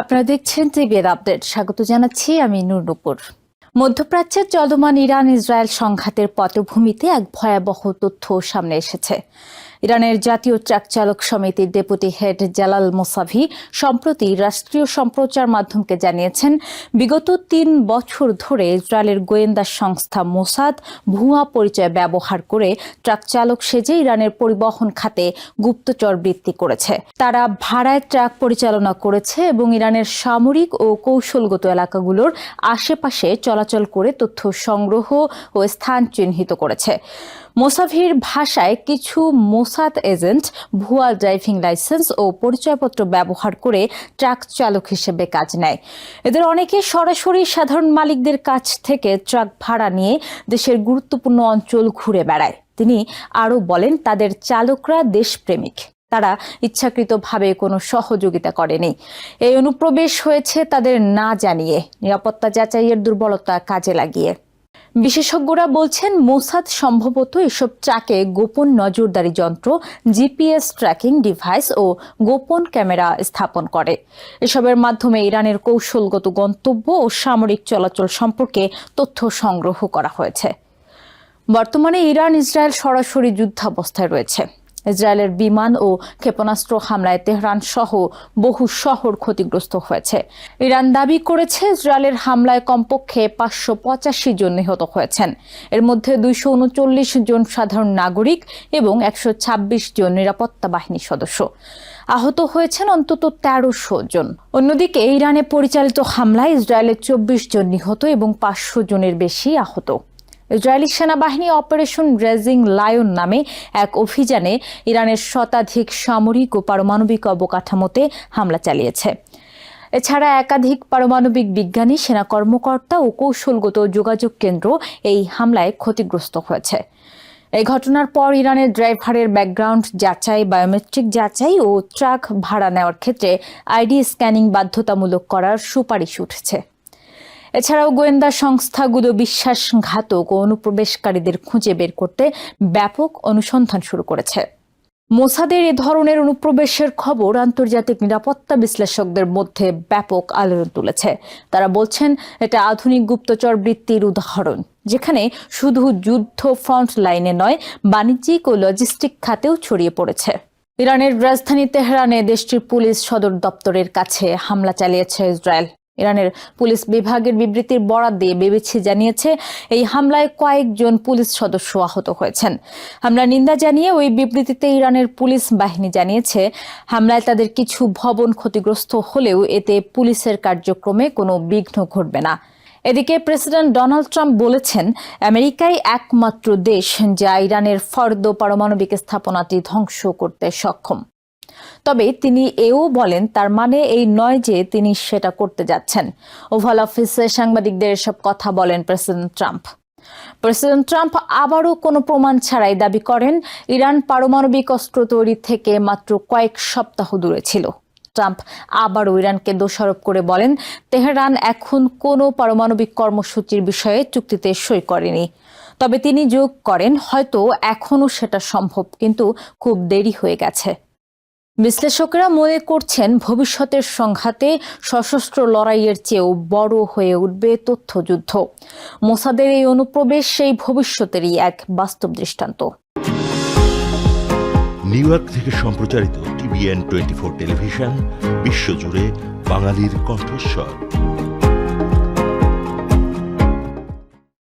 আপনারা দেখছেন টিভিএর আপডেট। স্বাগত জানাচ্ছি আমি নুরনুপুর মধ্যপ্রাচ্যের চলমান ইরান ইসরায়েল সংঘাতের পটভূমিতে এক ভয়াবহ তথ্য সামনে এসেছে। ইরানের জাতীয় ট্রাক চালক সমিতির ডেপুটি হেড জালাল মোসাভি সম্প্রতি রাষ্ট্রীয় সম্প্রচার মাধ্যমকে জানিয়েছেন, বিগত তিন বছর ধরে ইসরায়েলের গোয়েন্দা সংস্থা মোসাদ ভুয়া পরিচয় ব্যবহার করে ট্রাক চালক সেজে ইরানের পরিবহন খাতে গুপ্তচর বৃত্তি করেছে। তারা ভাড়ায় ট্রাক পরিচালনা করেছে এবং ইরানের সামরিক ও কৌশলগত এলাকাগুলোর আশেপাশে চলাচল করে তথ্য সংগ্রহ ও স্থান চিহ্নিত করেছে। মোসাভির ভাষায় কিছু মোসাদ এজেন্ট, ভুয়া ড্রাইভিং লাইসেন্স ও পরিচয়পত্র ব্যবহার করে ট্রাক চালক হিসেবে কাজ নেয়। এদের অনেকে সরাসরি সাধারণ মালিকদের কাছ থেকে ট্রাক ভাড়া নিয়ে দেশের গুরুত্বপূর্ণ অঞ্চল ঘুরে বেড়ায়। তিনি আরও বলেন, তাদের চালকরা দেশপ্রেমিক। তারা ইচ্ছাকৃতভাবে কোনো সহযোগিতা করেনি। এই অনুপ্রবেশ হয়েছে তাদের না জানিয়ে। নিরাপত্তা যাচাইয়ের দুর্বলতা কাজে লাগিয়ে। বিশেষজ্ঞরা বলছেন, মোসাদ সম্ভবত এসব ট্রাকে গোপন নজরদারি যন্ত্র, জিপিএস ট্র্যাকিং ডিভাইস ও গোপন ক্যামেরা স্থাপন করে। এসবের মাধ্যমে ইরানের কৌশলগত গন্তব্য ও সামরিক চলাচল সম্পর্কে তথ্য সংগ্রহ করা হয়েছে। বর্তমানে ইরান ইসরায়েল সরাসরি যুদ্ধাবস্থায় রয়েছে। ইসরায়েলের বিমান ও ক্ষেপণাস্ত্র হামলায় তেহরান সহ বহু শহর ক্ষতিগ্রস্ত হয়েছে। ইরান দাবি করেছে ইসরায়েলের হামলায় কমপক্ষে পাঁচশো পঁচাশি জন নিহত হয়েছেন। এর মধ্যে দুইশো উনচল্লিশ জন সাধারণ নাগরিক এবং একশো ছাব্বিশ জন নিরাপত্তা বাহিনীর সদস্য। আহত হয়েছেন অন্তত তেরোশো জন। অন্যদিকে ইরানে পরিচালিত হামলায় ইসরায়েলের চব্বিশ জন নিহত এবং পাঁচশো জনের বেশি আহত। ইসরায়েলি সেনাবাহিনী অপারেশন রেজিং লায়ন নামে এক অভিযানে ইরানের শতাধিক সামরিক ও পারমাণবিক অবকাঠামোতে হামলা চালিয়েছে। এছাড়া একাধিক পারমাণবিক বিজ্ঞানী, সেনা কর্মকর্তা ও কৌশলগত যোগাযোগ কেন্দ্র এই হামলায় ক্ষতিগ্রস্ত হয়েছে। এই ঘটনার পর ইরানের ড্রাইভারের ব্যাকগ্রাউন্ড যাচাই, বায়োমেট্রিক যাচাই ও ট্রাক ভাড়া নেওয়ার ক্ষেত্রে আইডি স্ক্যানিং বাধ্যতামূলক করার সুপারিশ উঠেছে। এছাড়াও গোয়েন্দা সংস্থাগুলো বিশ্বাসঘাতক ও অনুপ্রবেশকারীদের খুঁজে বের করতে ব্যাপক অনুসন্ধান শুরু করেছে। মোসাদের এ ধরনের অনুপ্রবেশের খবর আন্তর্জাতিক নিরাপত্তা বিশ্লেষকদের মধ্যে ব্যাপক আলোড়ন তুলেছে। তারা বলছেন, এটা আধুনিক গুপ্তচর বৃত্তির উদাহরণ, যেখানে শুধু যুদ্ধ ফ্রন্ট লাইনে নয়, বাণিজ্যিক ও লজিস্টিক খাতেও ছড়িয়ে পড়েছে। ইরানের রাজধানী তেহরানে দেশটির পুলিশ সদর দপ্তরের কাছে হামলা চালিয়েছে ইসরায়েল। ইরানের পুলিশ বিভাগের বিবৃতির বরাত দিয়ে বিবিসি জানিয়েছে, এই হামলায় কয়েকজন পুলিশ সদস্য আহত হয়েছেন। হামলা নিন্দা জানিয়ে ওই বিবৃতিতে ইরানের পুলিশ বাহিনী জানিয়েছে, হামলায় তাদের কিছু ভবন ক্ষতিগ্রস্ত হলেও এতে পুলিশের কার্যক্রমে কোনো বিঘ্ন ঘটবে না। এদিকে প্রেসিডেন্ট ডোনাল্ড ট্রাম্প বলেছেন, আমেরিকাই একমাত্র দেশ যা ইরানের ফর্দ পারমাণবিক স্থাপনাটি ধ্বংস করতে সক্ষম। তবে তিনি এও বলেন, তার মানে এই নয় যে তিনি সেটা করতে যাচ্ছেন। ওভাল অফিসে সাংবাদিকদের এসব কথা বলেন প্রেসিডেন্ট ট্রাম্প। প্রেসিডেন্ট ট্রাম্প আবারও কোনো প্রমাণ ছাড়াই দাবি করেন, ইরান পারমাণবিক অস্ত্র তৈরি থেকে মাত্র কয়েক সপ্তাহ দূরে ছিল। ট্রাম্প আবারও ইরানকে দোষারোপ করে বলেন, তেহরান এখন কোনো পারমাণবিক কর্মসূচির বিষয়ে চুক্তিতে সই করেনি। তবে তিনি যোগ করেন, হয়তো এখনও সেটা সম্ভব, কিন্তু খুব দেরি হয়ে গেছে। বিশ্লেষকরা মনে করছেন ভবিষ্যতের সংঘাতে সশস্ত্র লড়াইয়ের চেয়েও বড় হয়ে উঠবে তথ্যযুদ্ধ। মোসাদের এই অনুপ্রবেশ সেই ভবিষ্যতেরই এক বাস্তব দৃষ্টান্ত। নিউ ইয়র্ক থেকে সম্প্রচারিত টিভিএন টোয়েন্টি ফোর টেলিভিশন, বিশ্বজুড়ে বাঙালির কণ্ঠস্বর।